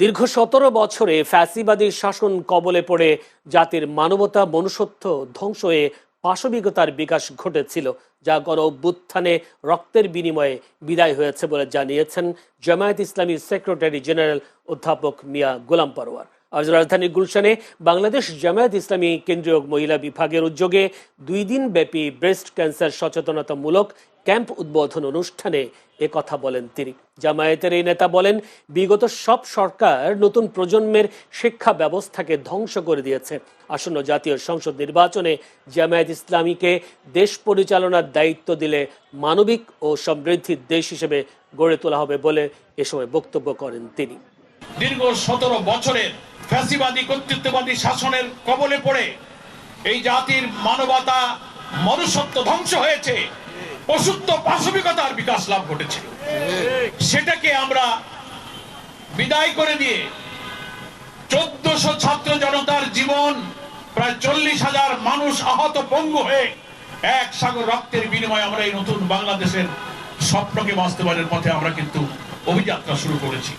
দীর্ঘ সতেরো বছরে ফ্যাসিবাদী শাসন কবলে পড়ে জাতির মানবতা মনুষ্যত্ব ধ্বংস হয়ে পাশবিকতার বিকাশ ঘটেছিল, যা গণ অভ্যুত্থানে রক্তের বিনিময়ে বিদায় হয়েছে বলে জানিয়েছেন জামায়াত ইসলামী সেক্রেটারি জেনারেল অধ্যাপক মিয়া গোলাম পরোয়ার আজ রাজধানীর গুলশানে বাংলাদেশ জামায়াত ইসলামী কেন্দ্রীয় মহিলা বিভাগের উদ্যোগে দুই দিন ব্যাপী ব্রেস্ট ক্যান্সার সচেতনতামূলক ক্যাম্প উদ্বোধন অনুষ্ঠানে এ কথা বলেন তিনি। জামায়াতের এই নেতা বলেন, বিগত সব সরকার নতুন প্রজন্মের শিক্ষা ব্যবস্থাকে ধ্বংস করে দিয়েছে। আসন্ন জাতীয় সংসদ নির্বাচনে জামায়াত ইসলামীকে দেশ পরিচালনার দায়িত্ব দিলে মানবিক ও সমৃদ্ধির দেশ হিসেবে গড়ে তোলা হবে বলে এ সময় বক্তব্য করেন তিনি। দীর্ঘ সতেরো বছরের ফ্যাসিবাদী, কর্তৃত্ববাদী শাসনের কবলে পড়ে এই জাতির মানবতা, মনুষ্যত্ব ধ্বংস হয়েছে। পশুত্ব পাশবিকতার বিকাশ লাভ ঘটেছে। সেটাকে আমরা বিদায় করে দিয়ে চোদ্দশো ছাত্র জনতার জীবন, প্রায় চল্লিশ হাজার মানুষ আহত পঙ্গু হয়ে এক সাগর রক্তের বিনিময়ে আমরা এই নতুন বাংলাদেশের স্বপ্নকে বাস্তবায়নের পথে আমরা কিন্তু অভিযাত্রা শুরু করেছি।